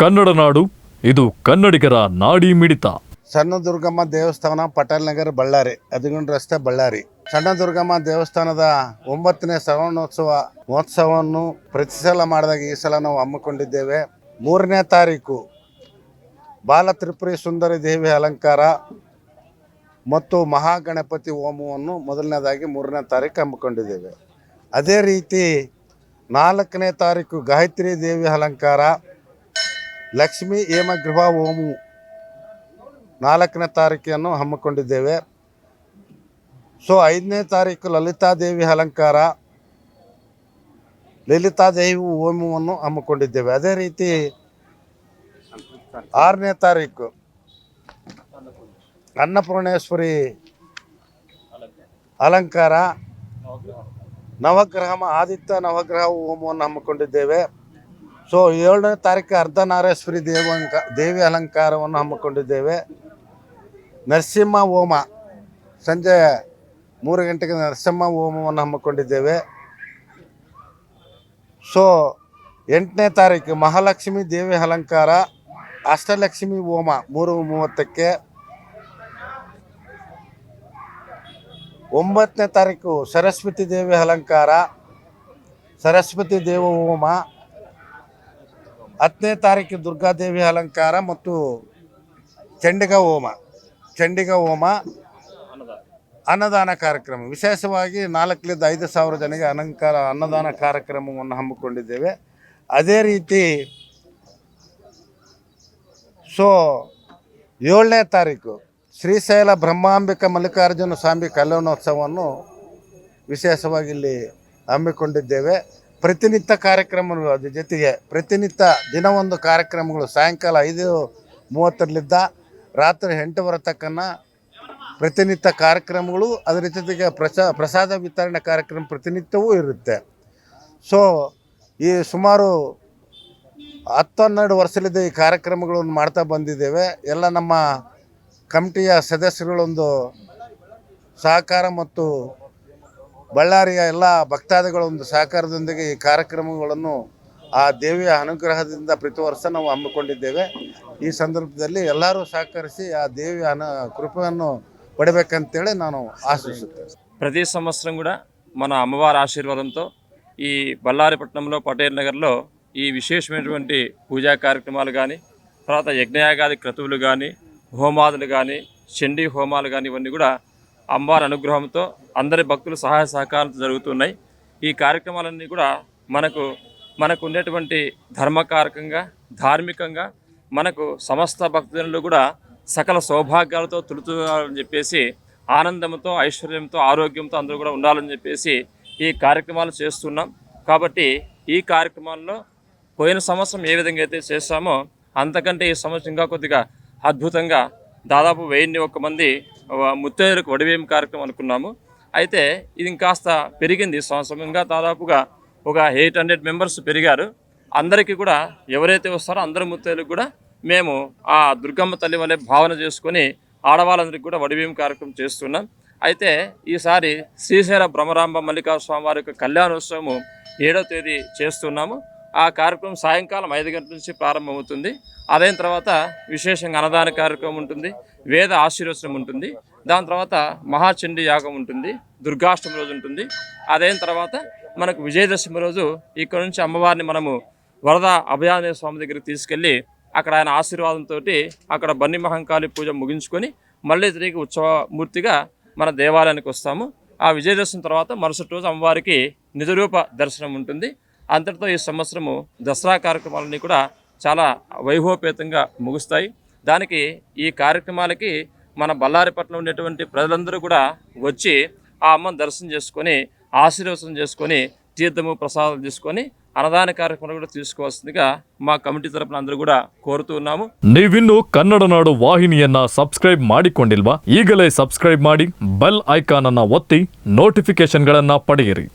ಕನ್ನಡ ನಾಡು, ಇದು ಕನ್ನಡಿಗರ ನಾಡಿ ಮಿಡಿತ. ಸಣ್ಣ ದುರ್ಗಮ್ಮ ದೇವಸ್ಥಾನ ಪಟೇಲ್ ನಗರ್ ಬಳ್ಳಾರಿ ಹದಿಗೊಂಡು ರಸ್ತೆ ಬಳ್ಳಾರಿ. ಸಣ್ಣ ದುರ್ಗಮ್ಮ ದೇವಸ್ಥಾನದ ಒಂಬತ್ತನೇ ಶ್ರವಣೋತ್ಸವ ಮಹೋತ್ಸವವನ್ನು ಪ್ರತಿ ಸಲ ಮಾಡಿದಾಗ ಈ ಸಲ ನಾವು ಹಮ್ಮಿಕೊಂಡಿದ್ದೇವೆ. ಮೂರನೇ ತಾರೀಕು ಬಾಲ ತ್ರಿಪುರಿ ಸುಂದರಿ ದೇವಿ ಅಲಂಕಾರ ಮತ್ತು ಮಹಾಗಣಪತಿ ಹೋಮವನ್ನು ಮೊದಲನೇದಾಗಿ ಮೂರನೇ ತಾರೀಕು ಹಮ್ಮಿಕೊಂಡಿದ್ದೇವೆ. ಅದೇ ರೀತಿ ನಾಲ್ಕನೇ ತಾರೀಕು ಗಾಯತ್ರಿ ದೇವಿ ಅಲಂಕಾರ ಲಕ್ಷ್ಮೀ ಹೇಮಗೃಹ ಹೋಮು ನಾಲ್ಕನೇ ತಾರೀಕನ್ನು ಹಮ್ಮಿಕೊಂಡಿದ್ದೇವೆ. ಸೊ, ಐದನೇ ತಾರೀಕು ಲಲಿತಾದೇವಿ ಅಲಂಕಾರ. ಲಲಿತಾದೇವಿ ಹೋಮವನ್ನು ಹಮ್ಮಿಕೊಂಡಿದ್ದೇವೆ. ಅದೇ ರೀತಿ ಆರನೇ ತಾರೀಕು ಅನ್ನಪೂರ್ಣೇಶ್ವರಿ ಅಲಂಕಾರ. ನವಗ್ರಹ ಆದಿತ್ಯ ನವಗ್ರಹ ಹೋಮವನ್ನು ಹಮ್ಮಿಕೊಂಡಿದ್ದೇವೆ. ಸೊ ಏಳನೇ ತಾರೀಕು ಅರ್ಧನಾರೇಶ್ವರಿ ದೇವಂಕ ದೇವಿ ಅಲಂಕಾರವನ್ನು ಹಮ್ಮಿಕೊಂಡಿದ್ದೇವೆ. ನರಸಿಂಹ ಹೋಮ, ಸಂಜೆ ಮೂರು ಗಂಟೆಗೆ ನರಸಿಂಹ ಹೋಮವನ್ನು ಹಮ್ಮಿಕೊಂಡಿದ್ದೇವೆ. ಸೊ ಎಂಟನೇ ತಾರೀಕು ಮಹಾಲಕ್ಷ್ಮಿ ದೇವಿ ಅಲಂಕಾರ, ಅಷ್ಟಲಕ್ಷ್ಮಿ ಹೋಮ ಮೂರು ಮೂವತ್ತಕ್ಕೆ. ಒಂಬತ್ತನೇ ತಾರೀಕು ಸರಸ್ವತಿ ದೇವಿ ಅಲಂಕಾರ, ಸರಸ್ವತಿ ದೇವ ಹೋಮ. ಹತ್ತನೇ ತಾರೀಕು ದುರ್ಗಾದೇವಿ ಅಲಂಕಾರ ಮತ್ತು ಚಂಡಿಗ ಹೋಮ ಚಂಡಿಗ ಹೋಮ ಅನ್ನದಾನ ಕಾರ್ಯಕ್ರಮ. ವಿಶೇಷವಾಗಿ ನಾಲ್ಕರಿಂದ ಐದು ಸಾವಿರ ಜನರಿಗೆ ಅಲಂಕಾರ, ಅನ್ನದಾನ ಕಾರ್ಯಕ್ರಮವನ್ನು ಹಮ್ಮಿಕೊಂಡಿದ್ದೇವೆ. ಅದೇ ರೀತಿ ಸೊ, ಏಳನೇ ತಾರೀಕು ಶ್ರೀಶೈಲ ಬ್ರಹ್ಮಾಂಬಿಕ ಮಲ್ಲಿಕಾರ್ಜುನ ಸ್ವಾಮಿ ಕಲ್ಯಾಣೋತ್ಸವವನ್ನು ವಿಶೇಷವಾಗಿ ಇಲ್ಲಿ ಹಮ್ಮಿಕೊಂಡಿದ್ದೇವೆ. ಪ್ರತಿನಿತ್ಯ ಕಾರ್ಯಕ್ರಮಗಳು ಅದ್ರ ಜೊತೆಗೆ ಪ್ರತಿನಿತ್ಯ ದಿನವೊಂದು ಕಾರ್ಯಕ್ರಮಗಳು ಸಾಯಂಕಾಲ ಐದು ಮೂವತ್ತರಲ್ಲಿದ್ದ ರಾತ್ರಿ ಎಂಟುವರೆ ತಕ್ಕನ ಪ್ರತಿನಿತ್ಯ ಕಾರ್ಯಕ್ರಮಗಳು, ಅದರ ಜೊತೆಗೆ ಪ್ರಸಾ, ಪ್ರಸಾದ ವಿತರಣೆ ಕಾರ್ಯಕ್ರಮ ಪ್ರತಿನಿತ್ಯವೂ ಇರುತ್ತೆ. ಸೊ ಈ ಸುಮಾರು ಹತ್ತು ಹನ್ನೆರಡು ವರ್ಷದಿಂದ ಈ ಕಾರ್ಯಕ್ರಮಗಳನ್ನು ಮಾಡ್ತಾ ಬಂದಿದ್ದೇವೆ. ಎಲ್ಲ ನಮ್ಮ ಕಮಿಟಿಯ ಸದಸ್ಯರುಗಳೊಂದು ಸಹಕಾರ ಮತ್ತು ಬಳ್ಳಾರಿಯ ಎಲ್ಲ ಭಕ್ತಾದಿಗಳ ಒಂದು ಸಹಕಾರದೊಂದಿಗೆ ಈ ಕಾರ್ಯಕ್ರಮಗಳನ್ನು ಆ ದೇವಿಯ ಅನುಗ್ರಹದಿಂದ ಪ್ರತಿ ವರ್ಷ ನಾವು ಹಮ್ಮಿಕೊಂಡಿದ್ದೇವೆ ಈ ಸಂದರ್ಭದಲ್ಲಿ ಎಲ್ಲರೂ ಸಹಕರಿಸಿ ఆ ದೇವಿಯ ಅನ ಕೃಪೆಯನ್ನು ಪಡಿಬೇಕಂತೇಳಿ ನಾನು ఆశిస్తున్నాను ప్రతి సంవత్సరం కూడా మన అమ్మవారి ఆశీర్వాదంతో ఈ బళ్ళారిపట్నంలో పటేల్ నగర్లో ఈ విశేషమైనటువంటి పూజా కార్యక్రమాలు కానీ తర్వాత యజ్ఞయాగాది క్రతువులు కానీ హోమాదులు కానీ చండీ హోమాలు కానీ ఇవన్నీ కూడా అమ్మవారి అనుగ్రహంతో అందరి భక్తులు సహాయ సహకారాలు జరుగుతున్నాయి. ఈ కార్యక్రమాలన్నీ కూడా మనకు మనకు ఉండేటువంటి ధర్మకారకంగా ధార్మికంగా మనకు సమస్త భక్తులు కూడా సకల సౌభాగ్యాలతో తులుతూలని చెప్పేసి ఆనందంతో ఐశ్వర్యంతో ఆరోగ్యంతో అందరూ కూడా ఉండాలని చెప్పేసి ఈ కార్యక్రమాలు చేస్తున్నాం. కాబట్టి ఈ కార్యక్రమాల్లో పోయిన సంవత్సరం ఏ విధంగా అయితే చేశామో అంతకంటే ఈ సంవత్సరం ఇంకా కొద్దిగా అద్భుతంగా దాదాపు వెయ్యిన్ని ఒక్క మంది ముత్తైదులకు వడివేం కార్యక్రమం అనుకున్నాము. అయితే ఇది ఇంకాస్త పెరిగింది. సంవత్సరంగా దాదాపుగా ఒక ఎయిట్ హండ్రెడ్ మెంబర్స్ పెరిగారు. అందరికీ కూడా ఎవరైతే వస్తారో అందరి ముత్తైదులకు కూడా మేము ఆ దుర్గమ్మ తల్లి వల్లే భావన చేసుకొని ఆడవాళ్ళందరికీ కూడా వడివేం కార్యక్రమం చేస్తున్నాం. అయితే ఈసారి శ్రీశైల భ్రమరాంబ మల్లికార్జున స్వామి వారి యొక్క కళ్యాణోత్సవము ఏడో తేదీ చేస్తున్నాము. ఆ కార్యక్రమం సాయంకాలం ఐదు గంటల నుంచి ప్రారంభమవుతుంది. అదైన తర్వాత విశేషంగా అన్నదాన కార్యక్రమం ఉంటుంది వేద ఆశీర్వచనం ఉంటుంది దాని తర్వాత మహాచండి యాగం ఉంటుంది దుర్గాష్టమి రోజు ఉంటుంది. అదైన తర్వాత మనకు విజయదశమి రోజు ఇక్కడ నుంచి అమ్మవారిని మనము వరద అభయాంజనేయ స్వామి దగ్గరికి తీసుకెళ్ళి అక్కడ ఆయన ఆశీర్వాదంతో అక్కడ బన్ని మహంకాళి పూజ ముగించుకొని మళ్ళీ తిరిగి ఉత్సవమూర్తిగా మన దేవాలయానికి వస్తాము. ఆ విజయదశమి తర్వాత మరుసటి రోజు అమ్మవారికి నిజరూప దర్శనం ఉంటుంది. అంతటితో ఈ సంవత్సరము దసరా కార్యక్రమాలన్నీ కూడా చాలా వైభవపేతంగా ముగుస్తాయి దానికి ఈ కార్యక్రమాలకి మన బళ్ళారిపట్నం ఉండేటువంటి ప్రజలందరూ కూడా వచ్చి ఆ అమ్మను దర్శనం చేసుకొని ఆశీర్వచనం చేసుకొని తీర్థము ప్రసాదం తీసుకొని అన్నదాన కార్యక్రమాలు కూడా తీసుకోవాల్సిందిగా మా ಕಮಿಟಿ ತರಫಿನ అందరూ కూడా కోరుతూ ఉన్నాము ನೀವಿನ್ನು ಕನ್ನಡ ನಾಡು ವಾಹಿನಿಯನ್ನ ಸಬ್ಸ್ಕ್ರೈಬ್ ಮಾಡಿಕೊಂಡಿಲ್ವಾ ಈಗಲೇ ಸಬ್ಸ್ಕ್ರೈಬ್ ಮಾಡಿ ಬೆಲ್ ಐಕಾನ್ ಅನ್ನ ಒತ್ತಿ ನೋಟಿಫಿಕೇಶನ್ಗಳನ್ನ ಪಡೆಯಿರಿ